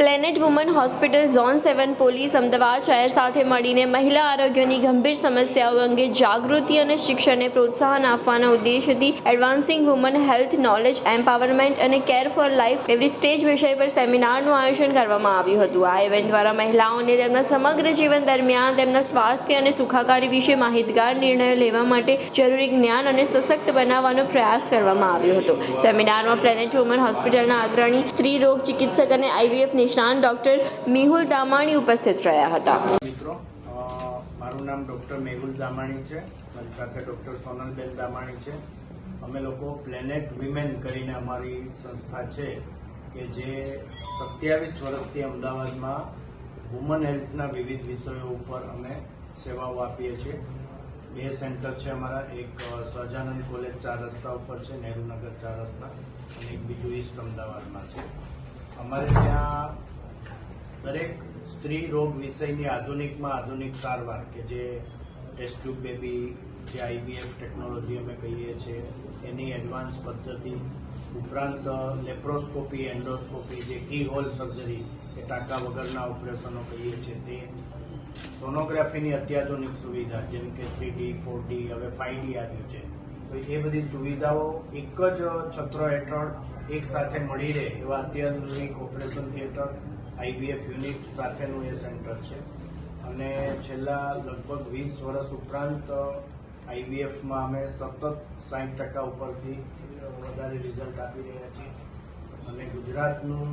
Planet woman hospital zone seven police Ahmedabad શહેર સાથે મળીને મહિલા આરોગ્યની ગંભીર સમસ્યાઓ અંગે જાગૃતિ અને શિક્ષણને પ્રોત્સાહન આપવાના ઉદ્દેશથી advancing woman health knowledge, empowerment અને care for life every stage વિષય પર સેમિનારનું આયોજન કરવામાં આવ્યું હતું. આ ઇવેન્ટ દ્વારા મહિલાઓને તેમના સમગ્ર જીવન દરમિયાન તેમના સ્વાસ્થ્ય અને સુખાકારી વિશે માહિતગાર નિર્ણયો લેવા માટે જરૂરી જ્ઞાન અને સશક્ત બનાવવાનો પ્રયાસ કરવામાં આવ્યો હતો. સેમિનારમાં પ્લેનેટ વુમન હોસ્પિટલના અગ્રણી સ્ત્રી રોગ ચિકિત્સક અને આઈવીએફ નિષ્ણાંત ડોક્ટર મિહુલ દામાણી ઉપસ્થિત રહ્યા હતા. મિત્રો મારું નામ ડૉક્ટર મેહુલ દામાણી છે. મારી સાથે ડૉક્ટર સોનલબેન દામાણી છે. અમે લોકો પ્લેનેટ વિમેન કરીને અમારી સંસ્થા છે કે જે સત્યાવીસ વર્ષથી અમદાવાદમાં વુમન હેલ્થના વિવિધ વિષયો ઉપર અમે સેવાઓ આપીએ છીએ. બે સેન્ટર છે અમારા. એક સહજાનંદ કોલેજ ચાર રસ્તા ઉપર છે, નહેરુનગર ચાર રસ્તા અને એક બીજું ઈસ્ટ અમદાવાદમાં છે. અમારે ત્યાં દરેક સ્ત્રી રોગ વિષયની આધુનિકમાં આધુનિક સારવાર કે જે ટેસ્ટ ટ્યુબ બેબી જે આઈવીએફ ટેકનોલોજી અમે કહીએ છીએ એની એડવાન્સ પદ્ધતિ ઉપરાંત લેપ્રોસ્કોપી એન્ડોસ્કોપી જે કી હોલ સર્જરી કે ટાંકા વગરના ઓપરેશનો કહીએ છીએ તે સોનોગ્રાફીની અત્યાધુનિક સુવિધા જેમ કે થ્રી ડી ફોર ડી હવે ફાઈવ ડી આવ્યું છે. તો એ બધી સુવિધાઓ એક જ છત્ર હેઠળ એક સાથે મળી રહે એવા અત્યાધુનિક ઓપરેશન થિયેટર, આઈબીએફ યુનિટ સાથેનું એ સેન્ટર છે. અને છેલ્લા લગભગ વીસ વર્ષ ઉપરાંત આઈબીએફમાં અમે સતત સાઈઠ ટકા ઉપરથી વધારે રિઝલ્ટ આપી રહ્યા છીએ. અને ગુજરાતનું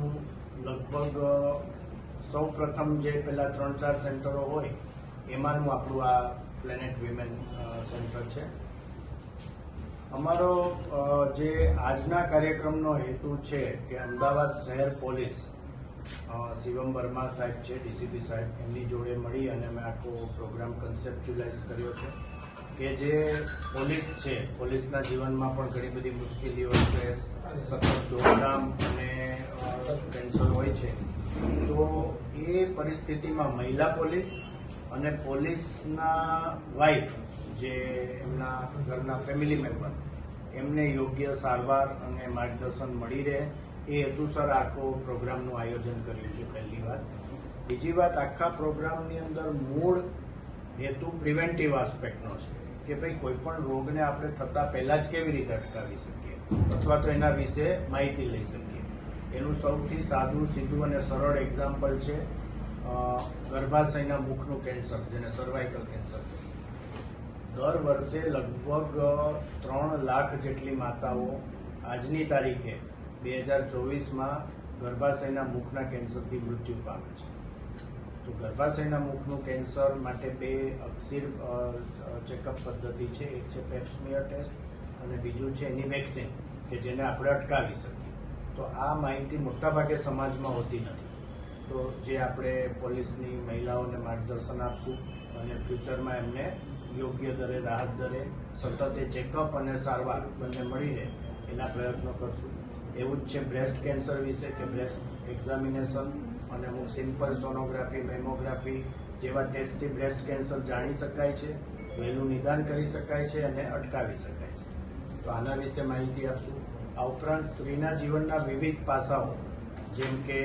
લગભગ સૌ પ્રથમ જે પેલા ત્રણ ચાર સેન્ટરો હોય, એમાંનું આપણું આ પ્લેનેટ વિમેન સેન્ટર છે. અમારો જે આજના કાર્યક્રમનો હેતુ છે કે અમદાવાદ શહેર પોલીસ શિવમ વર્મા સાહેબ છે, ડીસીપી સાહેબ, એમની જોડે મળી અને અમે આખો પ્રોગ્રામ કન્સેપ્ચ્યુલાઇઝ કર્યો છે કે જે પોલીસ છે, પોલીસના જીવનમાં પણ ઘણી બધી મુશ્કેલીઓ સ્ટ્રેસ સતત દોડધામ અને ટેન્શન હોય છે. તો એ પરિસ્થિતિમાં મહિલા પોલીસ અને પોલીસના વાઇફ જે એમના ઘરના ફેમિલી મેમ્બર એમને યોગ્ય સારવાર અને માર્ગદર્શન મળી રહે, એ હેતુસર આખો પ્રોગ્રામનું આયોજન કર્યું છે પહેલી વાત. બીજી વાત, આખા પ્રોગ્રામની અંદર મૂળ હેતુ પ્રિવેન્ટિવ આસ્પેક્ટનો છે, કે ભાઈ કોઈ પણ રોગને આપણે થતા પહેલાં જ કેવી રીતે અટકાવી શકીએ, અથવા તો એના વિશે માહિતી લઈ શકીએ. એનું સૌથી સાદું, સીધું અને સરળ એક્ઝામ્પલ છે ગર્ભાશયના મુખનું કેન્સર, જેને સર્વાઇકલ કેન્સર દર વર્ષે લગભગ ત્રણ લાખ જેટલી માતાઓ આજની તારીખે બે હજાર ચોવીસમાં ગર્ભાશયના મુખના કેન્સરથી મૃત્યુ પામે છે. તો ગર્ભાશયના મુખનું કેન્સર માટે બે અક્ષીર ચેકઅપ પદ્ધતિ છે. એક છે પેપ્સમિયર ટેસ્ટ અને બીજું છે એની વેક્સિન, કે જેને આપણે અટકાવી શકીએ. તો આ માહિતી મોટાભાગે સમાજમાં હોતી નથી. તો જે આપણે પોલીસની મહિલાઓને માર્ગદર્શન આપશું અને ફ્યુચરમાં એમને યોગ્ય દરે, રાહત દરે, સતત એ ચેકઅપ અને સારવાર બંને મળી રહે એના પ્રયત્નો કરશું. એવું જ છે બ્રેસ્ટ કેન્સર વિશે કે બ્રેસ્ટ એક્ઝામિનેશન અને અમુક સિમ્પલ સોનોગ્રાફી મેમોગ્રાફી જેવા ટેસ્ટથી બ્રેસ્ટ કેન્સર જાણી શકાય છે વહેલું નિદાન કરી શકાય છે અને અટકાવી શકાય છે. તો આના વિશે માહિતી આપશું. આ ઉપરાંત સ્ત્રીના જીવનના વિવિધ પાસાઓ, જેમ કે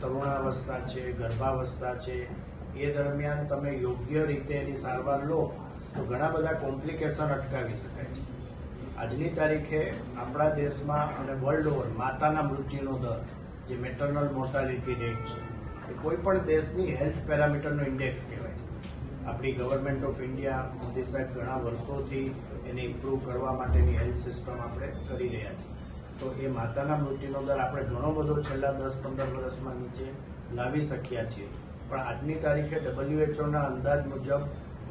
તરુણાવસ્થા છે, ગર્ભાવસ્થા છે, એ દરમિયાન તમે યોગ્ય રીતે એની સારવાર લો તો ઘણા બધા કોમ્પ્લિકેશન અટકાવી શકાય છે. આજની તારીખે આપણા દેશમાં અને વર્લ્ડ ઓવર માતાના મૃત્યુનો દર, જે મેટર્નલ મોર્ટાલિટી રેટ છે, એ કોઈ પણ દેશની હેલ્થ પેરામીટરનો ઇન્ડેક્સ કહેવાય છે. આપણી ગવર્મેન્ટ ઓફ ઇન્ડિયા મોદી સાહેબ ઘણા વર્ષોથી એને ઇમ્પ્રૂવ કરવા માટેની હેલ્થ સિસ્ટમ આપણે કરી રહ્યા છીએ તો એ માતાના મૃત્યુનો દર આપણે ઘણો બધો છેલ્લા દસ પંદર વર્ષમાં નીચે લાવી શક્યા છીએ. પણ આજની તારીખે ડબલ્યુએચઓના અંદાજ મુજબ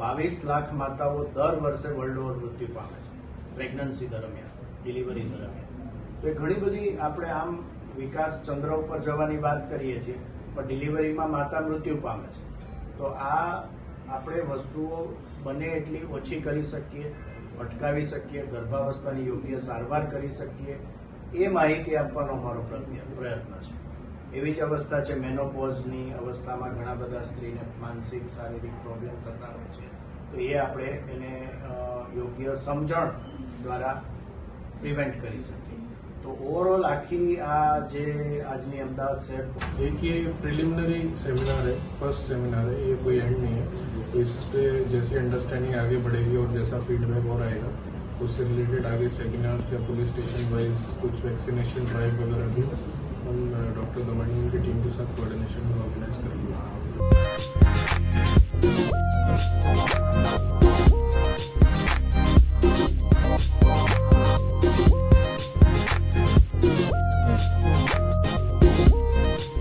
બાવીસ લાખ માતાઓ દર વર્ષે વર્લ્ડ ઓવર મૃત્યુ પામે છે. પ્રેગ્નન્સી દરમિયાન ડિલિવરી દરમિયાન. તો એ ઘણી બધી આપણે આમ વિકાસ ચંદ્ર ઉપર જવાની વાત કરીએ છીએ, પણ ડિલિવરીમાં માતા મૃત્યુ પામે છે. તો આ આપણે વસ્તુઓ બને એટલી ઓછી કરી શકીએ, અટકાવી શકીએ, ગર્ભાવસ્થાની યોગ્ય સારવાર કરી શકીએ, એ માહિતી આપવાનો અમારો પ્રયત્ન છે. એવી જ અવસ્થા છે મેનોપોઝની અવસ્થામાં ઘણા બધા સ્ત્રીને માનસિક શારીરિક પ્રોબ્લેમ થતા હોય છે તો એ આપણે એને અ, યોગ્ય સમજણ દ્વારા પ્રિવેન્ટ કરી શકીએ તો ઓવરઓલ આખી આ જે આજની અમદાવાદ શહેર एक ये प्रिलिमिनरी सेमिनार है फर्स्ट सेमिनार है ये कोई एंड नहीं है तो इस पे जैसे अंडरस्टैंडिंग आगे बढ़ेगी और जैसा फीडबैक और आएगा उससे रिलेटेड आगे सेमिनार्स या पुलिस स्टेशन वाइज कुछ वैक्सीनेशन ड्राइव वगैरह भी પણ ડૉક્ટર ગમાણીની ટીમ કે સાથ કોર્ડિનેશન ઓર્ગેનાઇઝ કરેલું